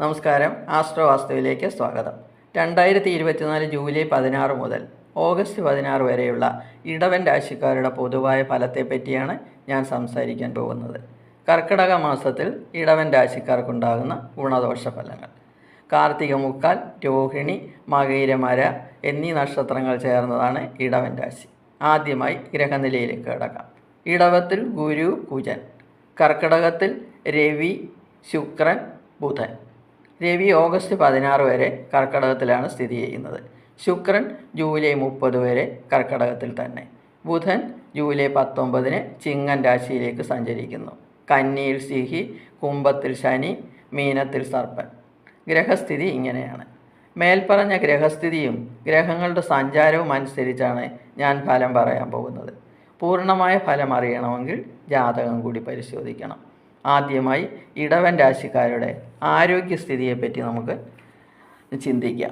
നമസ്കാരം. ആസ്ട്രോ വാസ്തുവിലേക്ക് സ്വാഗതം. രണ്ടായിരത്തി ഇരുപത്തിനാല് ജൂലൈ പതിനാറ് മുതൽ ഓഗസ്റ്റ് പതിനാറ് വരെയുള്ള ഇടവൻ രാശിക്കാരുടെ പൊതുവായ ഫലത്തെപ്പറ്റിയാണ് ഞാൻ സംസാരിക്കാൻ പോകുന്നത്. കർക്കിടക മാസത്തിൽ ഇടവൻ രാശിക്കാർക്കുണ്ടാകുന്ന ഗുണദോഷ ഫലങ്ങൾ. കാർത്തിക മുക്കാൽ രോഹിണി മകയിരമര എന്നീ നക്ഷത്രങ്ങൾ ചേർന്നതാണ് ഇടവൻ രാശി. ആദ്യമായി ഗ്രഹനിലയിലേക്ക് കിടക്കാം. ഇടവത്തിൽ ഗുരു കുജൻ. കർക്കിടകത്തിൽ രവി ശുക്രൻ ബുധൻ. രവി ഓഗസ്റ്റ് പതിനാറ് വരെ കർക്കടകത്തിലാണ് സ്ഥിതി ചെയ്യുന്നത്. ശുക്രൻ ജൂലൈ മുപ്പത് വരെ കർക്കടകത്തിൽ തന്നെ. ബുധൻ ജൂലൈ പത്തൊമ്പതിന് ചിങ്ങൻ രാശിയിലേക്ക് സഞ്ചരിക്കുന്നു. കന്നിയിൽ സിഹി കുംഭത്തിൽ ശനി മീനത്തിൽ സർപ്പൻ. ഗ്രഹസ്ഥിതി ഇങ്ങനെയാണ്. മേൽപ്പറഞ്ഞ ഗ്രഹസ്ഥിതിയും ഗ്രഹങ്ങളുടെ സഞ്ചാരവും അനുസരിച്ചാണ് ഞാൻ ഫലം പറയാൻ പോകുന്നത്. പൂർണമായ ഫലം അറിയണമെങ്കിൽ ജാതകം കൂടി പരിശോധിക്കണം. ആദ്യമായി ഇടവൻ രാശിക്കാരുടെ ആരോഗ്യസ്ഥിതിയെപ്പറ്റി നമുക്ക് ചിന്തിക്കാം.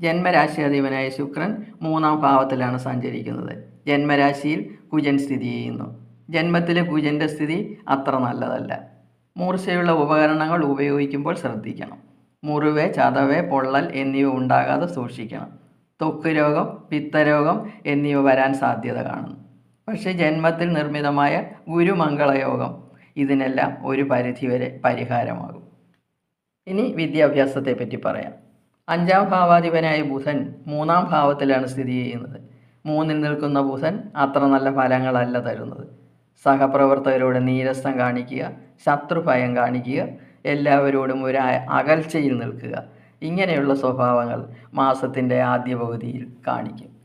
ജന്മരാശിയധിപനായ ശുക്രൻ മൂന്നാം ഭാവത്തിലാണ് സഞ്ചരിക്കുന്നത്. ജന്മരാശിയിൽ കുജൻ സ്ഥിതി ചെയ്യുന്നു. ജന്മത്തിലെ കുജന്റെ സ്ഥിതി അത്ര നല്ലതല്ല. മൂർച്ചയുള്ള ഉപകരണങ്ങൾ ഉപയോഗിക്കുമ്പോൾ ശ്രദ്ധിക്കണം. മുറിവ് ചതവ് പൊള്ളൽ എന്നിവ ഉണ്ടാകാതെ സൂക്ഷിക്കണം. ത്വക്ക് രോഗം പിത്തരോഗം എന്നിവ വരാൻ സാധ്യത കാണുന്നു. പക്ഷേ ജന്മത്തിൽ നിർമ്മിതമായ ഗുരുമംഗളയോഗം ഇതിനെല്ലാം ഒരു പരിധിവരെ പരിഹാരമാകും. ഇനി വിദ്യാഭ്യാസത്തെ പറ്റി പറയാം. അഞ്ചാം ഭാവാധിപനായ ബുധൻ മൂന്നാം ഭാവത്തിലാണ് സ്ഥിതി ചെയ്യുന്നത്. മൂന്നിൽ നിൽക്കുന്ന ബുധൻ അത്ര നല്ല ഫലങ്ങളല്ല തരുന്നത്. സഹപ്രവർത്തകരോട് നീരസം കാണിക്കുക ശത്രുഭയം കാണിക്കുക എല്ലാവരോടും ഒരു അകൽച്ചയിൽ നിൽക്കുക. ഇങ്ങനെയുള്ള സ്വഭാവങ്ങൾ മാസത്തിന്റെ ആദ്യ പകുതിയിൽ കാണിക്കും.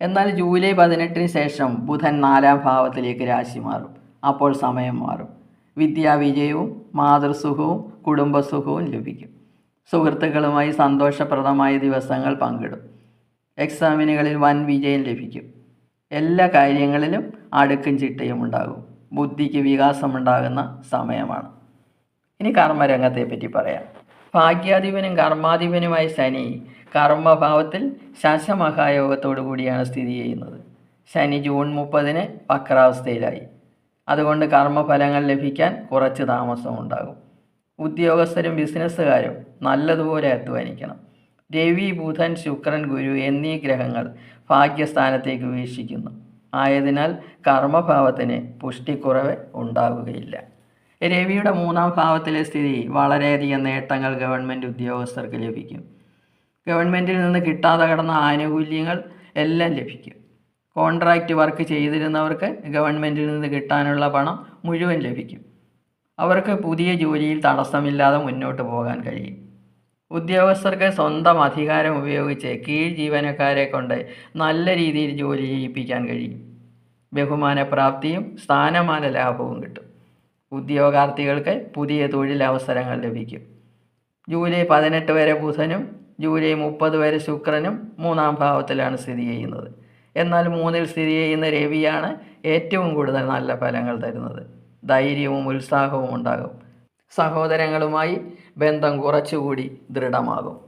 എന്നാൽ ജൂലൈ പതിനെട്ടിന് ശേഷം ബുധൻ നാലാം ഭാവത്തിലേക്ക് രാശി മാറും. അപ്പോൾ സമയം മാറും. വിദ്യാവിജയവും മാതൃസുഖവും കുടുംബസുഖവും ലഭിക്കും. സുഹൃത്തുക്കളുമായി സന്തോഷപ്രദമായ ദിവസങ്ങൾ പങ്കിടും. എക്സാമിനുകളിൽ വൻ വിജയം ലഭിക്കും. എല്ലാ കാര്യങ്ങളിലും അടുക്കും ചിട്ടയും ഉണ്ടാകും. ബുദ്ധിക്ക് വികാസമുണ്ടാകുന്ന സമയമാണ്. ഇനി കർമ്മരംഗത്തെ പറ്റി പറയാം. ഭാഗ്യാധിപനും കർമാധിപനുമായ ശനി കർമ്മഭാവത്തിൽ ശശമഹായോഗത്തോടു കൂടിയാണ് സ്ഥിതി ചെയ്യുന്നത്. ശനി ജൂൺ മുപ്പതിന് വക്രാവസ്ഥയിലായി. അതുകൊണ്ട് കർമ്മഫലങ്ങൾ ലഭിക്കാൻ കുറച്ച് താമസമുണ്ടാകും ഉദ്യോഗസ്ഥരും ബിസിനസ്സുകാരും നല്ലതുപോലെ അധ്വാനിക്കണം. രവി ബുധൻ ശുക്രൻ ഗുരു എന്നീ ഗ്രഹങ്ങൾ ഭാഗ്യസ്ഥാനത്തേക്ക് വീക്ഷിക്കുന്നു. ആയതിനാൽ കർമ്മഭാവത്തിന് പുഷ്ടിക്കുറവ് ഉണ്ടാവുകയില്ല. രവിയുടെ മൂന്നാം ഭാവത്തിലെ സ്ഥിതി വളരെയധികം നേട്ടങ്ങൾ ഗവൺമെന്റ് ഉദ്യോഗസ്ഥർക്ക് ലഭിക്കും. ഗവൺമെന്റിൽ നിന്ന് കിട്ടാതെ കിടന്ന ആനുകൂല്യങ്ങൾ എല്ലാം ലഭിക്കും. കോൺട്രാക്റ്റ് വർക്ക് ചെയ്തിരുന്നവർക്ക് ഗവൺമെന്റിൽ നിന്ന് കിട്ടാനുള്ള പണം മുഴുവൻ ലഭിക്കും. അവർക്ക് പുതിയ ജോലിയിൽ തടസ്സമില്ലാതെ മുന്നോട്ട് പോകാൻ കഴിയും. ഉദ്യോഗസ്ഥർക്ക് സ്വന്തം അധികാരം ഉപയോഗിച്ച് കീഴ് ജീവനക്കാരെ കൊണ്ട് നല്ല രീതിയിൽ ജോലി ചെയ്യിപ്പിക്കാൻ കഴിയും. ബഹുമാനപ്രാപ്തിയും സ്ഥാനമാന ലാഭവും കിട്ടും. ഉദ്യോഗാർത്ഥികൾക്ക് പുതിയ തൊഴിലവസരങ്ങൾ ലഭിക്കും. ജൂലൈ പതിനെട്ട് വരെ ബുധനും ജൂലൈ മുപ്പത് വരെ ശുക്രനും മൂന്നാം ഭാവത്തിലാണ് സ്ഥിതി ചെയ്യുന്നത്. എന്നാൽ മൂന്നിൽ സ്ഥിതി ചെയ്യുന്ന രവിയാണ് ഏറ്റവും കൂടുതൽ നല്ല ഫലങ്ങൾ തരുന്നത്. ധൈര്യവും ഉത്സാഹവും ഉണ്ടാകും. സഹോദരങ്ങളുമായി ബന്ധം കുറച്ചുകൂടി ദൃഢമാകും.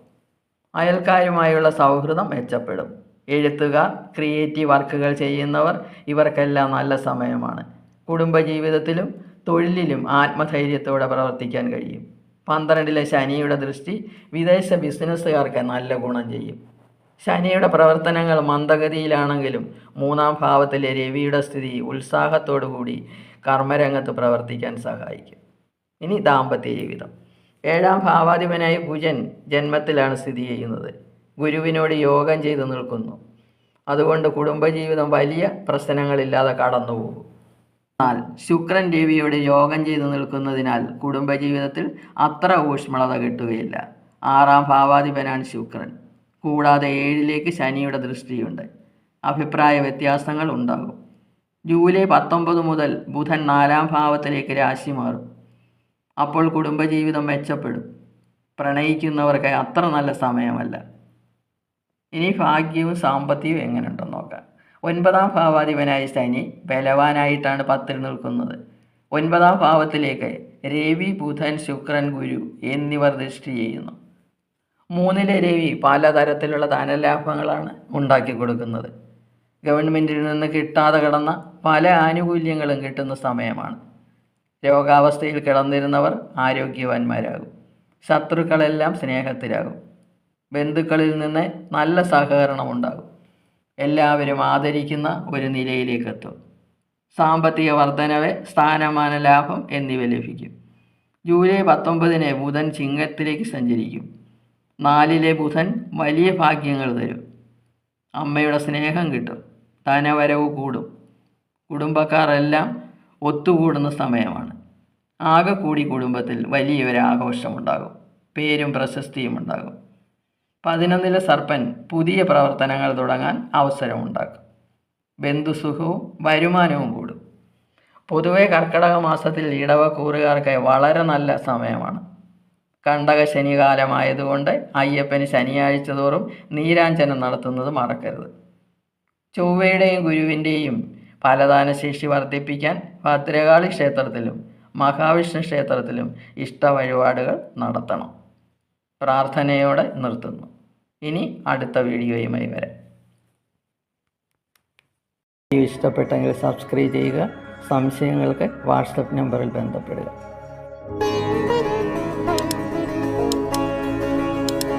അയൽക്കാരുമായുള്ള സൗഹൃദം മെച്ചപ്പെടും. എഴുത്തുകാർ ക്രിയേറ്റീവ് വർക്കുകൾ ചെയ്യുന്നവർ ഇവർക്കെല്ലാം നല്ല സമയമാണ്. കുടുംബജീവിതത്തിലും തൊഴിലിലും ആത്മധൈര്യത്തോടെ പ്രവർത്തിക്കാൻ കഴിയും. പന്ത്രണ്ടിലെ ശനിയുടെ ദൃഷ്ടി വിദേശ ബിസിനസ്സുകാർക്ക് നല്ല ഗുണം ചെയ്യും. ശനിയുടെ പ്രവർത്തനങ്ങൾ മന്ദഗതിയിലാണെങ്കിലും മൂന്നാം ഭാവത്തിലെ രവിയുടെ സ്ഥിതി ഉത്സാഹത്തോടു കൂടി കർമ്മരംഗത്ത് പ്രവർത്തിക്കാൻ സഹായിക്കും. ഇനി ദാമ്പത്യ ജീവിതം. ഏഴാം ഭാവാധിപനായ കുജൻ ജന്മത്തിലാണ് സ്ഥിതി ചെയ്യുന്നത്. ഗുരുവിനോട് യോഗം ചെയ്തു നിൽക്കുന്നു. അതുകൊണ്ട് കുടുംബജീവിതം വലിയ പ്രശ്നങ്ങളില്ലാതെ കടന്നുപോകും. എന്നാൽ ശുക്രൻ രവിയോട് യോഗം ചെയ്തു നിൽക്കുന്നതിനാൽ കുടുംബജീവിതത്തിൽ അത്ര ഊഷ്മളത കിട്ടുകയില്ല. ആറാം ഭാവാധിപനാണ് ശുക്രൻ. കൂടാതെ ഏഴിലേക്ക് ശനിയുടെ ദൃഷ്ടിയുണ്ട്. അഭിപ്രായ വ്യത്യാസങ്ങൾ ഉണ്ടാകും. ജൂലൈ പത്തൊമ്പത് മുതൽ ബുധൻ നാലാം ഭാവത്തിലേക്ക് രാശി മാറും. അപ്പോൾ കുടുംബജീവിതം മെച്ചപ്പെടും. പ്രണയിക്കുന്നവർക്ക് അത്ര നല്ല സമയമല്ല. ഇനി ഭാഗ്യവും സാമ്പത്തികവും എങ്ങനെയുണ്ടെന്ന് നോക്കാം. ഒൻപതാം ഭാവാധിപനായ ശനി ബലവാനായിട്ടാണ് പത്തിൽ നിൽക്കുന്നത്. ഒൻപതാം ഭാവത്തിലേക്ക് രവി ബുധൻ ശുക്രൻ ഗുരു എന്നിവർ ദൃഷ്ടി ചെയ്യുന്നു. മൂന്നിലെ രവി പലതരത്തിലുള്ള ധനലാഭങ്ങളാണ് ഉണ്ടാക്കി കൊടുക്കുന്നത്. ഗവൺമെന്റിൽ നിന്ന് കിട്ടാതെ കിടന്ന പല ആനുകൂല്യങ്ങളും കിട്ടുന്ന സമയമാണ്. രോഗാവസ്ഥയിൽ കിടന്നിരുന്നവർ ആരോഗ്യവാന്മാരാകും. ശത്രുക്കളെല്ലാം സ്നേഹത്തിലാകും. ബന്ധുക്കളിൽ നിന്ന് നല്ല സഹകരണം ഉണ്ടാകും. എല്ലാവരും ആദരിക്കുന്ന ഒരു നിലയിലേക്ക് എത്തും. സാമ്പത്തിക വർധനവ് സ്ഥാനമാന ലാഭം എന്നിവ ലഭിക്കും. ജൂലൈ പത്തൊമ്പതിന് ബുധൻ ചിങ്ങത്തിലേക്ക് സഞ്ചരിക്കും. നാലിലെ ബുധൻ വലിയ ഭാഗ്യങ്ങൾ തരും. അമ്മയുടെ സ്നേഹം കിട്ടും. ധനവരവ് കൂടും. കുടുംബക്കാരെല്ലാം ഒത്തുകൂടുന്ന സമയമാണ്. ആകെ കൂടി കുടുംബത്തിൽ വലിയൊരു ആഘോഷമുണ്ടാകും. പേരും പ്രശസ്തിയും ഉണ്ടാകും. പതിനൊന്നിലെ സർപ്പൻ പുതിയ പ്രവർത്തനങ്ങൾ തുടങ്ങാൻ അവസരമുണ്ടാക്കും. ബന്ധുസുഖവും വരുമാനവും കൂടും. പൊതുവെ കർക്കിടക മാസത്തിൽ ഇടവ കൂറുകാർക്ക് വളരെ നല്ല സമയമാണ്. കണ്ടക ശനികാലമായതുകൊണ്ട് അയ്യപ്പന് ശനിയാഴ്ച തോറും നീരാഞ്ജനം നടത്തുന്നത് മറക്കരുത്. ചൊവ്വയുടെയും ഗുരുവിന്റെയും ഫലദാനശേഷി വർദ്ധിപ്പിക്കാൻ ഭദ്രകാളി ക്ഷേത്രത്തിലും മഹാവിഷ്ണു ക്ഷേത്രത്തിലും ഇഷ്ട വഴിപാടുകൾ നടത്തണം. പ്രാർത്ഥനയോടെ നിർത്തുന്നു. ഇനി അടുത്ത വീഡിയോയുമായി വരാം. വീഡിയോ ഇഷ്ടപ്പെട്ടെങ്കിൽ സബ്സ്ക്രൈബ് ചെയ്യുക സംശയങ്ങൾക്ക് വാട്സപ്പ് നമ്പറിൽ ബന്ധപ്പെടുക.